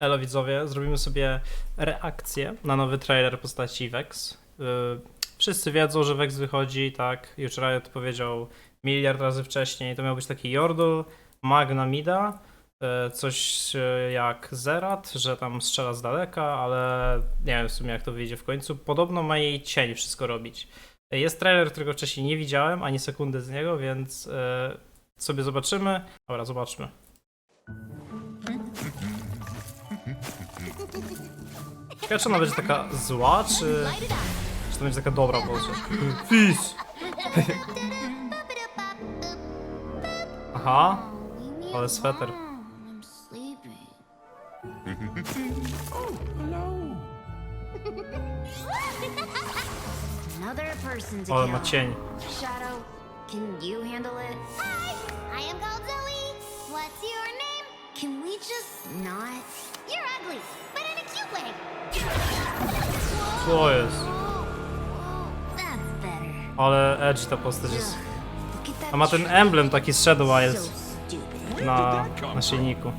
Elo widzowie, zrobimy sobie reakcję na nowy trailer postaci Vex. Yy, Wszyscy wiedzą, że Vex wychodzi, tak, już Riot powiedział miliard razy wcześniej. To miał być taki Yordle, Magna Mida, yy, coś yy, jak Zerat, że tam strzela z daleka, ale nie wiem w sumie jak to wyjdzie w końcu. Podobno ma jej cień wszystko robić. Jest trailer, którego wcześniej nie widziałem, ani sekundy z niego, więc sobie zobaczymy. Dobra, zobaczmy. Ciekawe, czy ona będzie taka zła, czy, czy to będzie taka dobra prostu. Fizz! Aha, ale sweter. Ale ma cień. Shadow, can you handle it? Hi, I am called Zoe. What's your name? Can we just not? You're ugly, but Co jest? Ale Edge ta postać jest. A ma ten emblem taki z Shadow Eyes stupid. na naszyjniku.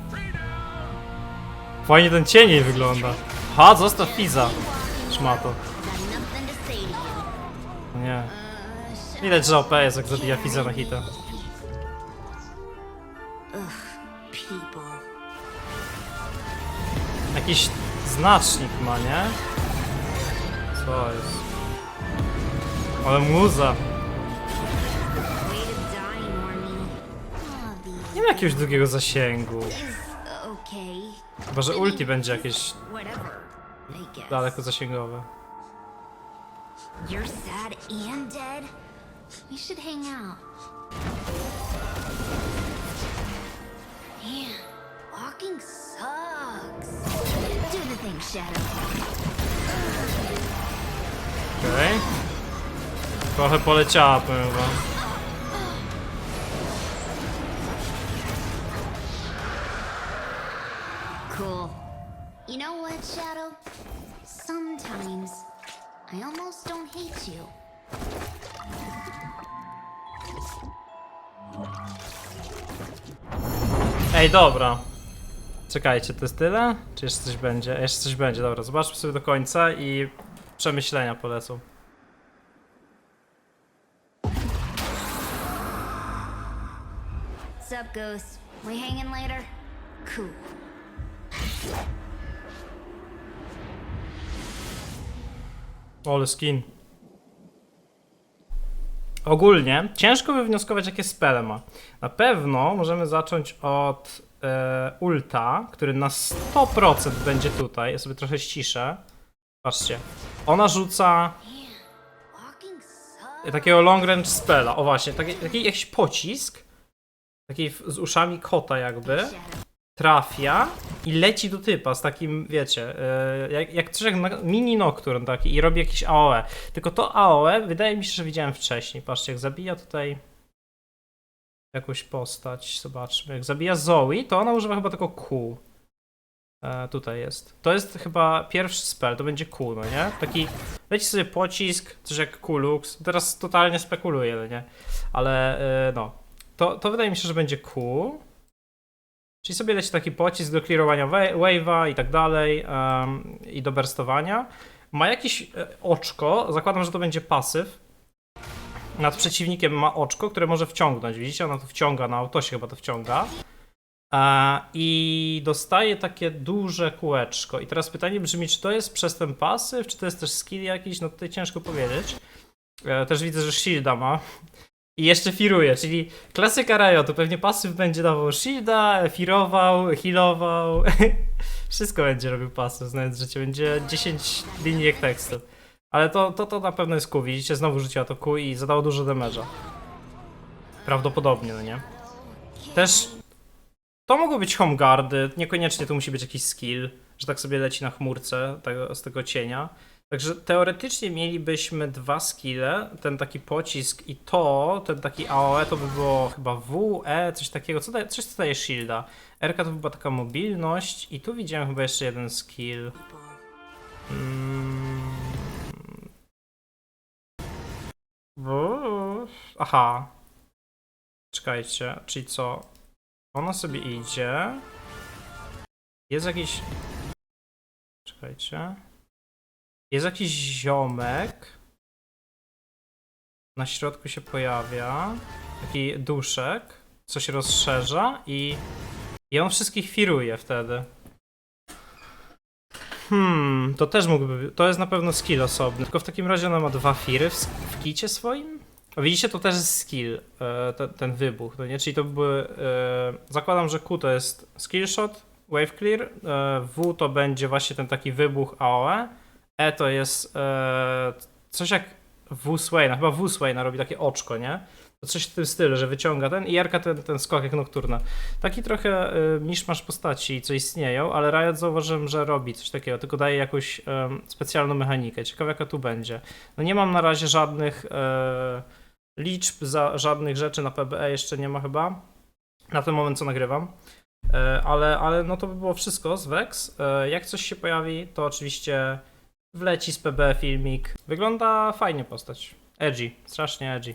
Fajnie ten cień jej wygląda. Ha, zostaw Fiza. Szmato. Nie. Widać, że OP jest jak zabija Fiza na hita. Jakiś znacznik ma, nie? Co jest? Ale muza. Nie ma jakiegoś długiego zasięgu. Chyba, że ulti będzie jakieś daleko zasięgowe. You're sad and dead? We should hang out. Okej. Trochę poleciała, powiem wam. Cool. You know what, Shadow? Sometimes I almost don't hate you. Ej, dobra. Czekajcie, to jest tyle? Czy jeszcze coś będzie? Jeszcze coś będzie, dobra. Zobaczmy sobie do końca i przemyślenia polecą. What's up, Ghost? We hanging later? Cool. Ole skin. Ogólnie ciężko wywnioskować, jakie spele ma. Na pewno możemy zacząć od e, ulta, który na 100% będzie tutaj. Ja sobie trochę ściszę. Patrzcie. Ona rzuca takiego long range spela. O właśnie, taki, taki jakiś pocisk. Taki z uszami kota jakby. Trafia i leci do typa z takim, wiecie, e, jak, coś jak mini Nocturne taki i robi jakieś AOE. Tylko to AOE wydaje mi się, że widziałem wcześniej. Patrzcie, jak zabija tutaj jakąś postać, zobaczmy. Jak zabija Zoe, to ona używa chyba tylko Q. E, tutaj jest. To jest chyba pierwszy spell, to będzie Q, no nie? Taki, leci sobie pocisk, coś jak Q-Lux. Teraz totalnie spekuluję, no nie? Ale e, no. To, to wydaje mi się, że będzie Q. Czyli sobie leci taki pocisk do clearowania wa- wave'a i tak dalej em, i do burstowania. Ma jakieś e, oczko, zakładam, że to będzie pasyw. Nad przeciwnikiem ma oczko, które może wciągnąć. Widzicie, ona to wciąga, na autosie chyba to wciąga. E, I dostaje takie duże kółeczko. I teraz pytanie brzmi, czy to jest przez ten pasyw, czy to jest też skill jakiś? No tutaj ciężko powiedzieć. E, Też widzę, że shielda ma. I jeszcze firuje, czyli klasyka Riotu. Pewnie pasyw będzie dawał shielda, firował, healował. Wszystko będzie robił pasyw, znając życie. Będzie 10 linijek tekstu. Ale to, to, to na pewno jest Q. Widzicie, znowu rzuciła to Q i zadało dużo damage'a. Prawdopodobnie, no nie? Też to mogą być home guardy, niekoniecznie to musi być jakiś skill, że tak sobie leci na chmurce tego, z tego cienia. Także teoretycznie mielibyśmy dwa skille, ten taki pocisk i to, ten taki AOE to by było chyba W, E, coś takiego, co daje, coś co daje shielda. RK to by była taka mobilność i tu widziałem chyba jeszcze jeden skill. Aha. Czekajcie, czyli co? Ona sobie idzie. Jest jakiś czekajcie. Jest jakiś ziomek. Na środku się pojawia. Taki duszek, co się rozszerza i, i on wszystkich firuje wtedy. Hmm, to też mógłby. To jest na pewno skill osobny. Tylko w takim razie ona ma dwa firy w, w kicie swoim. O, Widzicie, to też jest skill, e, ten, ten wybuch, no nie? Czyli to były. E, zakładam, że Q to jest skill shot, wave clear, e, W to będzie właśnie ten taki wybuch AOE, E to jest coś jak W Swaina, chyba W Swaina robi takie oczko, nie? Coś w tym stylu, że wyciąga ten i Jarka ten, ten skok jak nokturna. Taki trochę y, miszmasz postaci, co istnieją, ale Riot zauważyłem, że robi coś takiego, tylko daje jakąś em, specjalną mechanikę. Ciekawe jaka tu będzie. No nie mam na razie żadnych e, liczb, za, żadnych rzeczy na PBE jeszcze nie ma chyba. Na ten moment co nagrywam. E, ale, ale no to by było wszystko z Vex. E, jak coś się pojawi, to oczywiście wleci z PBE filmik. Wygląda fajnie postać. Edgy, strasznie edgy.